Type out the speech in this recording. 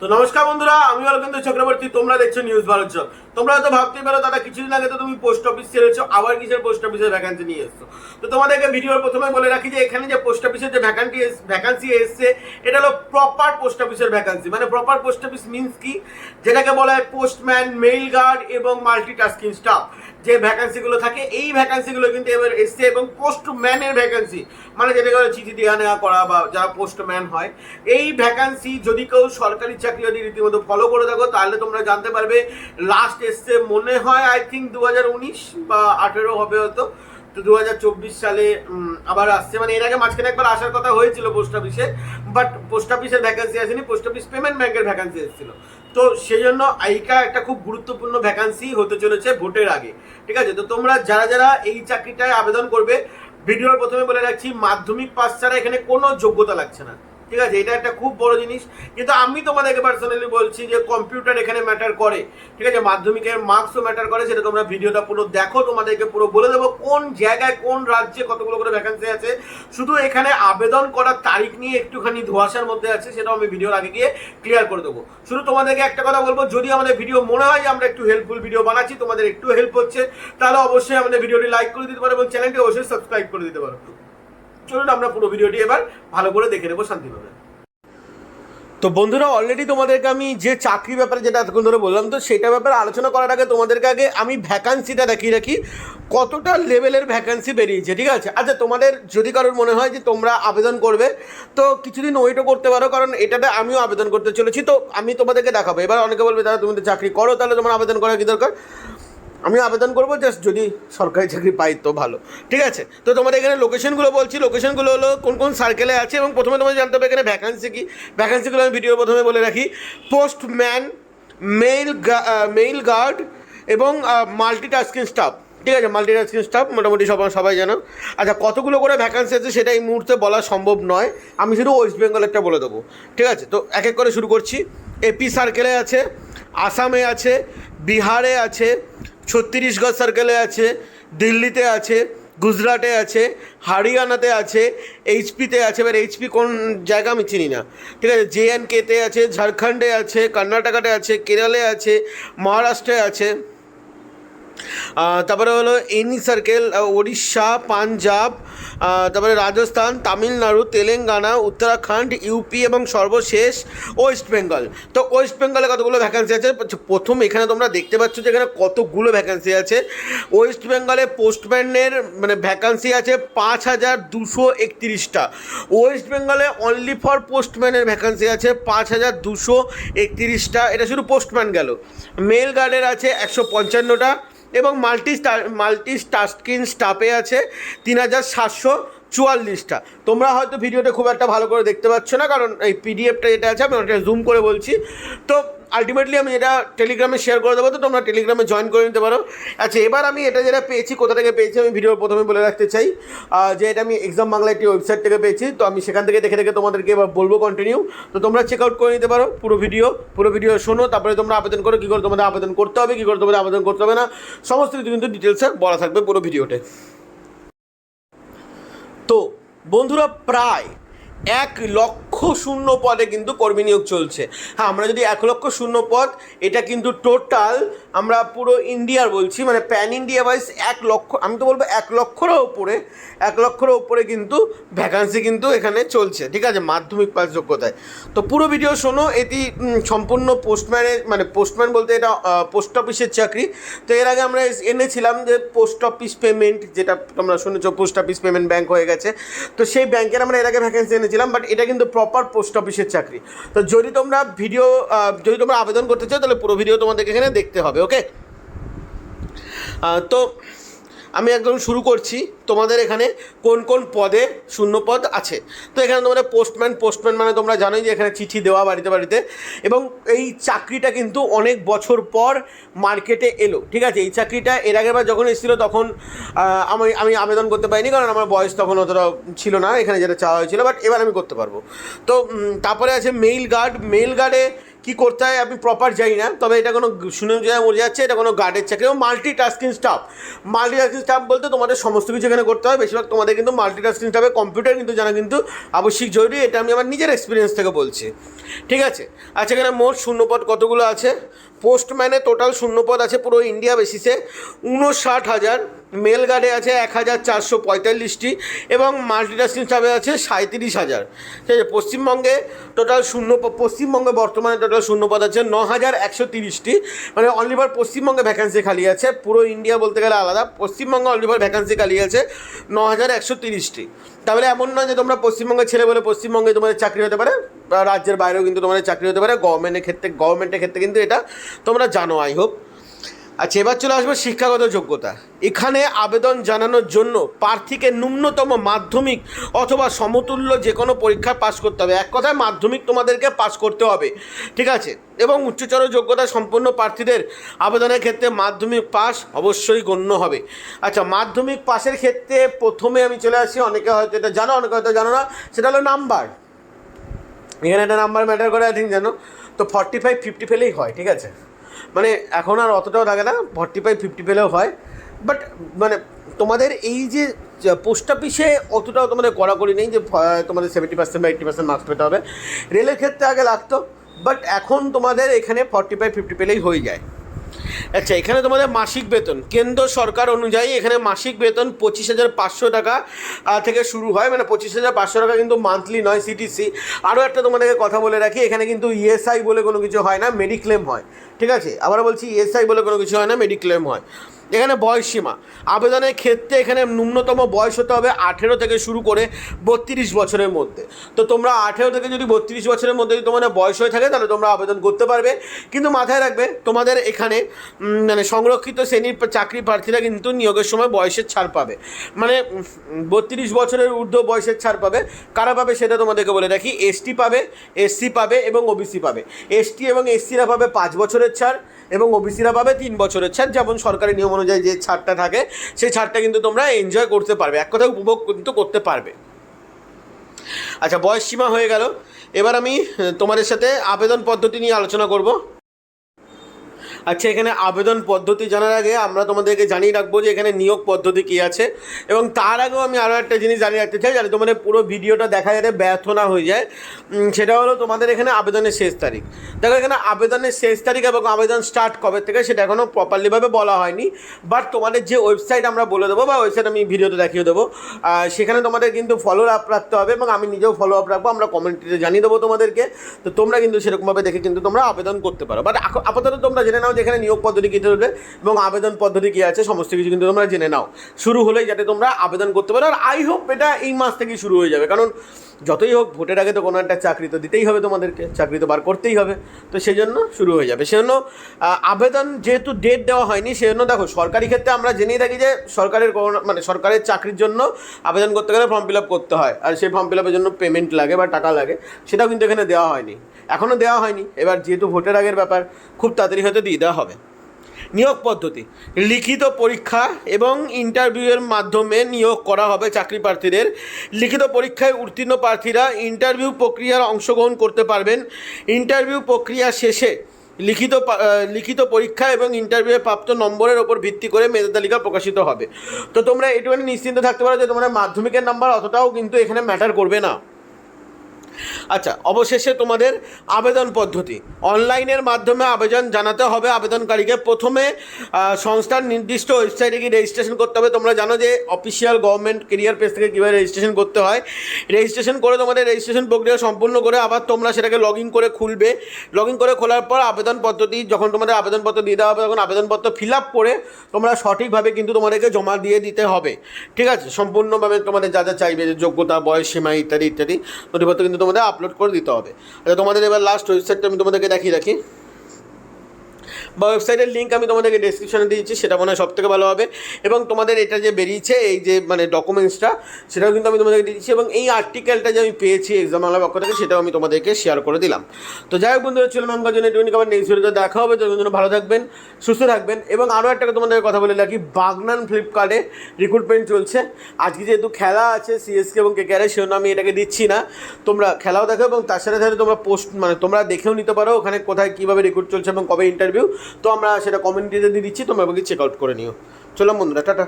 তো নমস্কার বন্ধুরা, আমি অরবিন্দ চক্রবর্তী, তোমরা দেখছ নিউজ ভারত জব তোমরা হয়তো ভাবতেই পারো, দাদা, কিছুদিন আগে তো তুমি পোস্ট অফিস ছেড়েছো আবার কিসের পোস্ট অফিসের ভ্যাকান্সি নিয়ে এসছো? তো তোমাদেরকে ভিডিওর প্রথমে বলে রাখি যে, এখানে যে পোস্ট অফিসের যে ভ্যাকান্সি ভ্যাকান্সি এসছে, এটা হলো প্রপার পোস্ট অফিসের ভ্যাকান্সি মানে প্রপার পোস্ট অফিস মিনস কি? যেটাকে বলা হয় পোস্টম্যান মেইল গার্ড এবং মাল্টিটাস্কিং স্টাফ যে ভ্যাকান্সিগুলো থাকে, এই ভ্যাকান্সিগুলো কিন্তু এবার এসছে এবং পোস্টম্যানের ভ্যাকান্সি মানে যেটাকে বলে চিঠি দেওয়া নেওয়া করা বা যারা পোস্টম্যান হয়, এই ভ্যাকান্সি যদি কেউ সরকারি চাকরি যদি রীতিমতো ফলো করে থাকো, তাহলে তোমরা জানতে পারবে লাস্ট এসছে মনে হয় আই থিঙ্ক দু হাজার উনিশ বা আঠেরো হবে হয়তো, তো দু হাজার চব্বিশ সালে আবার আসছে। মানে এর আগে মাঝখানে একবার আসার কথা হয়েছিল পোস্ট অফিসে বাট পোস্ট অফিসের ভ্যাকান্সি আসেনি পোস্ট অফিস পেমেন্ট ব্যাংকের ভ্যাকান্সি এসেছিল। তো সেই জন্য আইকা একটা খুব গুরুত্বপূর্ণ ভ্যাকান্সি হতে চলেছে ভোটের আগে। ঠিক আছে? তো তোমরা যারা যারা এই চাকরিটায় আবেদন করবে, ভিডিওর প্রথমে বলে রাখছি, মাধ্যমিক পাস ছাড়া এখানে কোনো যোগ্যতা লাগছে না। ঠিক আছে, এটা একটা খুব বড় জিনিস। কিন্তু আমি তোমাদেরকে পার্সোনালি বলছি যে কম্পিউটার এখানে ম্যাটার করে, ঠিক আছে? মাধ্যমিকের মার্কসও ম্যাটার করে, সেটা তোমরা ভিডিওটা পুরো দেখো, তোমাদেরকে পুরো বলে দেবো কোন জায়গায়, কোন রাজ্যে কতগুলো করে ভ্যাকান্সি আছে। শুধু এখানে আবেদন করার তারিখ নিয়ে একটুখানি ধোয়াশার মধ্যে আছে, সেটাও আমি ভিডিওর আগে গিয়ে ক্লিয়ার করে দেবো। শুধু তোমাদেরকে একটা কথা বলব, যদি আমাদের ভিডিও মনে হয় যে আমরা একটু হেল্পফুল ভিডিও বানাচ্ছি, তোমাদের একটু হেল্প হচ্ছে, তাহলে অবশ্যই আমাদের ভিডিওটি লাইক করে দিতে পারো এবং চ্যানেলটি অবশ্যই সাবস্ক্রাইব করে দিতে পারো। চলুন আমরা পুরো ভিডিওটি এবার ভালো করে দেখে নেব শান্তিভাবে। তো বন্ধুরা অলরেডি তোমাদেরকে আমি যে চাকরি ব্যাপারে যেটা এতক্ষণ ধরে বললাম, তো সেটা ব্যাপারে আলোচনা করার আগে তোমাদেরকে আগে আমি ভ্যাকান্সিটা দেখিয়ে রাখি, কতটা লেভেলের ভ্যাকান্সি বেরিয়েছে, ঠিক আছে? আচ্ছা তোমাদের যদি কারোর মনে হয় যে তোমরা আবেদন করবে, তো কিছুদিন ওয়েটও করতে পারো, কারণ এটাতে আমিও আবেদন করতে চলেছি। তো আমি তোমাদেরকে দেখাবো। এবার অনেকে বলবে, দাদা, তুমি তো চাকরি করো, তাহলে তোমার আবেদন করার কি দরকার? আমি আবেদন করব জাস্ট যদি সরকারি চাকরি পাই তো ভালো। ঠিক আছে? তো তোমাদের এখানে লোকেশনগুলো বলছি। লোকেশনগুলো হলো কোন কোন সার্কেলে আছে এবং প্রথমে তোমাদের জানতে হবে এখানে ভ্যাকান্সি কি। ভ্যাকান্সিগুলো আমি ভিডিও প্রথমে বলে রাখি। পোস্টম্যান মেইল মেইল গার্ড এবং মাল্টিটাস্কিং স্টাফ ঠিক আছে? মাল্টিটাস্কিং স্টাফ মোটামুটি সবাই সবাই জানো। আচ্ছা কতগুলো করে ভ্যাকান্সি আছে সেটা এই মুহূর্তে বলা সম্ভব নয়। আমি শুধু ওয়েস্ট বেঙ্গলেরটা বলে দেবো। ঠিক আছে? তো এক এক করে শুরু করছি। এপি সার্কেলে আছে আসামে আছে বিহারে আছে ছত্তিশগড় সার্কেলে আছে, দিল্লিতে আছে, গুজরাটে আছে, হরিয়ানাতে আছে, এইচপিতে আছে, এবার এইচপি কোন জায়গা আমি চিনি না। ঠিক আছে জে অ্যান্ড কেতে আছে, ঝাড়খণ্ডে আছে, কর্ণাটকাতে আছে, কেরালে আছে, মহারাষ্ট্রে আছে। তারপরে হলো এনি সার্কেল উড়িষ্যা পাঞ্জাব তারপরে রাজস্থান, তামিলনাড়ু, তেলেঙ্গানা, উত্তরাখণ্ড, ইউপি এবং সর্বশেষ ওয়েস্ট বেঙ্গল। তো ওয়েস্ট বেঙ্গলে কতগুলো ভ্যাকান্সি আছে? প্রথম এখানে তোমরা দেখতে পাচ্ছ যে এখানে কতগুলো ভ্যাকান্সি আছে। ওয়েস্ট বেঙ্গলে পোস্টম্যানের মানে ভ্যাকান্সি আছে পাঁচ হাজার দুশো একত্রিশটা। ওয়েস্ট বেঙ্গলে অনলি ফর পোস্টম্যানের ভ্যাকান্সি আছে পাঁচ হাজার দুশো একত্রিশটা। এটা শুধু পোস্টম্যান গেল। মেল গার্ডের আছে একশো পঞ্চান্নটা। এবং মাল্টি মাল্টি টাস্কিন স্টাফে আছে তিন হাজার সাতশো চুয়াল্লিশটা। তোমরা হয়তো ভিডিওটা খুব একটা ভালো করে দেখতে পাচ্ছ না, কারণ এই পিডিএফটা যেটা আছে আমি ওটা জুম করে বলছি। তো আলটিমেটলি আমি এটা টেলিগ্রামে শেয়ার করে দেবো, তো তোমরা টেলিগ্রামে জয়েন করে নিতে পারো। আচ্ছা এবার আমি এটা যেটা পেয়েছি, কোথা থেকে পেয়েছি আমি ভিডিও প্রথমে বলে রাখতে চাই। যে এটা আমি এক্সাম বাংলা একটি ওয়েবসাইট থেকে পেয়েছি, তো আমি সেখান থেকে দেখে দেখে তোমাদেরকে এবার বলব কন্টিনিউ তো তোমরা চেক আউট করে নিতে পারো পুরো ভিডিও পুরো ভিডিও শোনো, তারপরে তোমরা আবেদন করো, কী করে তোমাদের আবেদন করতে হবে, কী করে তোমাদের আবেদন করতে হবে না, সমস্ত কিছু কিন্তু ডিটেলসে বলা থাকবে পুরো ভিডিওতে তো, বন্ধুরা, প্রায় এক লক্ষ শূন্য পদে কিন্তু কর্মী নিয়োগ চলছে। হ্যাঁ আমরা যদি এক লক্ষ শূন্য পদ, এটা কিন্তু টোটাল আমরা পুরো ইন্ডিয়ার বলছি মানে প্যান ইন্ডিয়া ওয়াইজ এক লক্ষ, আমি তো বলব এক লক্ষরও ওপরে এক লক্ষরও ওপরে কিন্তু ভ্যাকান্সি কিন্তু এখানে চলছে, ঠিক আছে? মাধ্যমিক পাস যোগ্যতায়। তো পুরো ভিডিও শোনো, এটি সম্পূর্ণ পোস্টম্যানের মানে পোস্টম্যান বলতে এটা পোস্ট অফিসের চাকরি। তো এর আগে আমরা এনেছিলাম যে পোস্ট অফিস পেমেন্ট যেটা তোমরা শুনেছো পোস্ট অফিস পেমেন্ট ব্যাংক হয়ে গেছে। তো সেই ব্যাংকের আমরা এর আগে ভ্যাকেন্সি এনেছিলাম বাট এটা কিন্তু প্রপার পোস্ট অফিসের চাকরি। তো যদি তোমরা ভিডিও যদি তোমরা আবেদন করতে চাও, তাহলে পুরো ভিডিও তোমাদেরকে এখানে দেখতে হবে, ওকে? তো আমি একদম শুরু করছি। তোমাদের এখানে কোন কোন পদে শূন্য পদ আছে? তো এখানে তোমাদের পোস্টম্যান পোস্টম্যান মানে তোমরা জানোই যে এখানে চিঠি দেওয়া বাড়িতে বাড়িতে। এবং এই চাকরিটা কিন্তু অনেক বছর পর মার্কেটে এলো, ঠিক আছে? এই চাকরিটা এর আগের বার যখন এসেছিল তখন আমি আমি আবেদন করতে পারিনি কারণ আমার বয়স তখন অতটা ছিল না, এখানে যেটা চাওয়া হয়েছিল বাট এবার আমি করতে পারব। তো তারপরে আছে মেইল গার্ড মেইল গার্ডে কি করতে হয় আমি প্রপার জানি না, তবে এটা কোনো শুনে যা বোঝা যাচ্ছে, এটা কোনো গার্ডের চাকরি এবং multitasking staff multitasking staff বলতে তোমাদের সমস্ত কিছু এখানে করতে হয়, বেশিরভাগ তোমাদের কিন্তু মাল্টি টাস্কিং স্টাফে কম্পিউটার কিন্তু জানা কিন্তু আবশ্যিক জরুরি, এটা আমি আমার নিজের এক্সপিরিয়েন্স থেকে বলছি। ঠিক আছে? আচ্ছা এখানে মোট শূন্যপদ কতগুলো আছে? পোস্টম্যানে টোটাল শূন্যপদ আছে পুরো ইন্ডিয়া বেসিসে উনষাট হাজার মেল গার্ডে আছে এক হাজার চারশো পঁয়তাল্লিশটি এবং মাল্টিটাস্কিং স্টাফে আছে সাঁত্রিশ হাজার। ঠিক আছে, পশ্চিমবঙ্গে টোটাল শূন্য পশ্চিমবঙ্গে বর্তমানে টোটাল শূন্যপদ আছে ন হাজার একশো তিরিশটি। মানে অনলিভার পশ্চিমবঙ্গে ভ্যাকান্সি খালি আছে, পুরো ইন্ডিয়া বলতে গেলে আলাদা। পশ্চিমবঙ্গে অনলিভার ভ্যাকান্সি খালি আছে ন হাজার একশো তিরিশটি। তাহলে এমন নয় যে তোমরা পশ্চিমবঙ্গের ছেলে বলে পশ্চিমবঙ্গে তোমাদের চাকরি হতে পারে রাজ্যের বাইরেও কিন্তু তোমাদের চাকরি হতে পারে। গভর্নমেন্টের ক্ষেত্রে গভর্নমেন্টের ক্ষেত্রে কিন্তু এটা তোমরা জানো আই হোপ আচ্ছা এবার চলে আসব শিক্ষাগত যোগ্যতা। এখানে আবেদন জানানোর জন্য প্রার্থীকে ন্যূনতম মাধ্যমিক অথবা সমতুল্য যে কোনো পরীক্ষা পাশ করতে হবে। এক কথায় মাধ্যমিক তোমাদেরকে পাশ করতে হবে। ঠিক আছে? এবং উচ্চতর যোগ্যতা সম্পন্ন প্রার্থীদের আবেদনের ক্ষেত্রে মাধ্যমিক পাস অবশ্যই গণ্য হবে। আচ্ছা মাধ্যমিক পাশের ক্ষেত্রে প্রথমে আমি চলে আসি। অনেকে হয়তো এটা জানো, অনেকে হয়তো জানো না। সেটা হলো নাম্বার। এখানে একটা নাম্বার ম্যাটার করে আই থিঙ্ক জানো? তো ফর্টি ফাইভ ফিফটি পেলেই হয়, ঠিক আছে? মানে এখন আর অতটাও লাগে না ফর্টি ফাইভ ফিফটি পেলেও হয়। বাট মানে তোমাদের এই যে পোস্ট অফিসে অতটাও তোমাদের কড়াকড়ি নেই যে তোমাদের সেভেন্টি পার্সেন্ট বা এইট্টি পার্সেন্ট মার্কস পেতে হবে। রেলের ক্ষেত্রে আগে লাগতো বাট এখন তোমাদের এখানে ফর্টি ফাইভ ফিফটি পেলেই হয়ে যায়। আচ্ছা এখানে তোমাদের মাসিক বেতন। কেন্দ্র সরকার অনুযায়ী এখানে মাসিক বেতন পঁচিশ হাজার পাঁচশো টাকা থেকে শুরু হয়। মানে পঁচিশ হাজার পাঁচশো টাকা কিন্তু মান্থলি নয় সিটিসি আরও একটা তোমাদেরকে কথা বলে রাখি, এখানে কিন্তু ইএসআই বলে কোনো কিছু হয় না মেডিক্লেম হয়। ঠিক আছে? আবার বলছি ইএসআই বলে কোনো কিছু হয় না মেডিক্লেম হয়। এখানে বয়স সীমা। আবেদনের ক্ষেত্রে এখানে ন্যূনতম বয়স হতে হবে আঠেরো থেকে শুরু করে বত্রিশ বছরের মধ্যে। তো তোমরা আঠেরো থেকে যদি বত্রিশ বছরের মধ্যে যদি তোমাদের বয়স হয়ে থাকে, তাহলে তোমরা আবেদন করতে পারবে। কিন্তু মাথায় রাখবে, তোমাদের এখানে মানে সংরক্ষিত শ্রেণির চাকরি প্রার্থীরা কিন্তু নিয়োগের সময় বয়সের ছাড় পাবে। মানে বত্রিশ বছরের ঊর্ধ্ব বয়সের ছাড় পাবে। কারা পাবে সেটা তোমাদেরকে বলে রাখি। এসটি পাবে এসসি পাবে এবং ওবিসি পাবে। এসটি এবং এসসিরা পাবে পাঁচ বছরের ছাড়। এবং ওবিসিরা পাবে তিন বছরের ছাড়, যেমন সরকারি নিয়ম অনুযায়ী যে ছাড়টা থাকে, সেই ছাড়টা কিন্তু তোমরা এনজয় করতে পারবে। এক কথায় উপভোগ কিন্তু করতে পারবে। আচ্ছা বয়স সীমা হয়ে গেল। এবার আমি তোমাদের সাথে আবেদন পদ্ধতি নিয়ে আলোচনা করব। আচ্ছা এখানে আবেদন পদ্ধতি জানার আগে আমরা তোমাদেরকে জানিয়ে রাখব যে এখানে নিয়োগ পদ্ধতি কী আছে। এবং তার আগেও আমি আরও একটা জিনিস জানিয়ে রাখতে চাই, যাতে তোমাদের পুরো ভিডিওটা দেখা যাতে ব্যর্থ না হয়ে যায়। সেটা হলো তোমাদের এখানে আবেদনের শেষ তারিখ। দেখো, এখানে আবেদনের শেষ তারিখ এবং আবেদন স্টার্ট কবে থেকে সেটা এখনও প্রপারলিভাবে বলা হয়নি। বাট তোমাদের যে ওয়েবসাইট আমরা বলে দেবো বা ওয়েবসাইট আমি ভিডিওতে দেখিয়ে দেবো সেখানে তোমাদের কিন্তু ফলো আপ রাখতে হবে এবং আমি নিজেও ফলো আপ রাখব, আমরা কমেন্টে জানিয়ে দেবো তোমাদেরকে। তো তোমরা কিন্তু সেরকমভাবে দেখে কিন্তু তোমরা আবেদন করতে পারো। বাট আপাতত তোমরা জেনে নাও যে এখানে নিয়োগ পদ্ধতি কী চলবে এবং আবেদন পদ্ধতি কী আছে, সমস্ত কিছু কিন্তু তোমরা জেনে নাও। শুরু হলেই যাতে তোমরা আবেদন করতে পারো। আর আই হোপ এটা এই মাস থেকেই শুরু হয়ে যাবে। কারণ যতই হোক, ভোটের আগে তো কোনো একটা চাকরি তো দিতেই হবে তোমাদেরকে, চাকরি তো বার করতেই হবে। তো সেই জন্য শুরু হয়ে যাবে। সেজন্য আবেদন যেহেতু ডেট দেওয়া হয়নি, সেজন্য দেখো, সরকারি ক্ষেত্রে আমরা জেনেই থাকি যে সরকারের মানে সরকারের চাকরির জন্য আবেদন করতে গেলে ফর্ম ফিল আপ করতে হয়। আর সেই ফর্ম ফিল আপের জন্য পেমেন্ট লাগে বা টাকা লাগে, সেটাও কিন্তু এখানে দেওয়া হয়নি। এখনও দেওয়া হয়নি। এবার যেহেতু ভোটের আগের ব্যাপার, খুব তাড়াতাড়ি হয়তো দিয়ে দেওয়া হবে। নিয়োগ পদ্ধতি, লিখিত পরীক্ষা এবং ইন্টারভিউয়ের মাধ্যমে নিয়োগ করা হবে চাকরি প্রার্থীদের। লিখিত পরীক্ষায় উত্তীর্ণ প্রার্থীরা ইন্টারভিউ প্রক্রিয়ার অংশগ্রহণ করতে পারবেন। ইন্টারভিউ প্রক্রিয়া শেষে লিখিত লিখিত পরীক্ষা এবং ইন্টারভিউয়ে প্রাপ্ত নম্বরের ওপর ভিত্তি করে মেধা তালিকা প্রকাশিত হবে। তো তোমরা এটুখানি নিশ্চিন্ত থাকতে পারো যে তোমরা মাধ্যমিকের নাম্বার অতটাও কিন্তু এখানে ম্যাটার করবে না। আচ্ছা অবশেষে তোমাদের আবেদন পদ্ধতি। অনলাইনের মাধ্যমে আবেদন জানাতে হবে। আবেদনকারীকে প্রথমে সংস্থার নির্দিষ্ট ওয়েবসাইটে গিয়ে রেজিস্ট্রেশন করতে হবে। তোমরা জানো যে অফিসিয়াল গভর্নমেন্ট কেরিয়ার পেজ থেকে কীভাবে রেজিস্ট্রেশন করতে হয়। রেজিস্ট্রেশন করে তোমাদের রেজিস্ট্রেশন প্রক্রিয়া সম্পূর্ণ করে আবার তোমরা সেটাকে লগ ইন করে খুলবে। লগ ইন করে খোলার পর আবেদন পদ্ধতি, যখন তোমাদের আবেদনপত্র দিয়ে দেওয়া হবে, তখন আবেদনপত্র ফিল আপ করে তোমরা সঠিকভাবে কিন্তু তোমাদেরকে জমা দিয়ে দিতে হবে। ঠিক আছে? সম্পূর্ণভাবে তোমাদের যা যা চাইবে, যোগ্যতা, বয়স সীমা ইত্যাদি ইত্যাদি নথিপত্র কিন্তু তোমাদের আপলোড করে দিতে হবে। আচ্ছা তোমাদের এবার লাস্ট ওয়েবসাইটটা আমি তোমাদেরকে দেখিয়ে রাখি। বা ওয়েবসাইটের লিঙ্ক আমি তোমাদেরকে ডেসক্রিপশনে দিয়েছি সেটা মনে হয় সব থেকে ভালো হবে। এবং তোমাদের এটা যে বেরিয়েছে, এই যে মানে ডকুমেন্টসটা সেটাও কিন্তু আমি তোমাদেরকে দিয়েছি এবং এই আর্টিকেলটা যে আমি পেয়েছি এক্সাম আলার পক্ষ থেকে, সেটাও আমি তোমাদেরকে শেয়ার করে দিলাম। তো যাই হোক বন্ধুরা, চলুন আমার জন্য টোয়েন্টি খাবার নেক্সট ভিডিওতে দেখা হবে। তোদের জন্য ভালো থাকবেন, সুস্থ থাকবেন। এবং আরও একটা তোমাদের কথা বলে রাখি, বাগনান ফ্লিপকার্টে রিক্রুটমেন্ট চলছে। আজকে যেহেতু খেলা আছে সিএসকে এবং কে কেকেআর সেজন্য আমি এটাকে দিচ্ছি না। তোমরা খেলাও দেখো এবং তার সাথে সাথে তোমরা পোস্ট মানে তোমরা দেখেও নিতে পারো ওখানে কোথায় কীভাবে রিক্রুট চলছে এবং কবে ইন্টারভিউ তো আমরা সেটা কমেন্ট দিয়ে দিচ্ছি তোমরা চেক আউট করে নিও। চলো বন্ধুরা টাটা।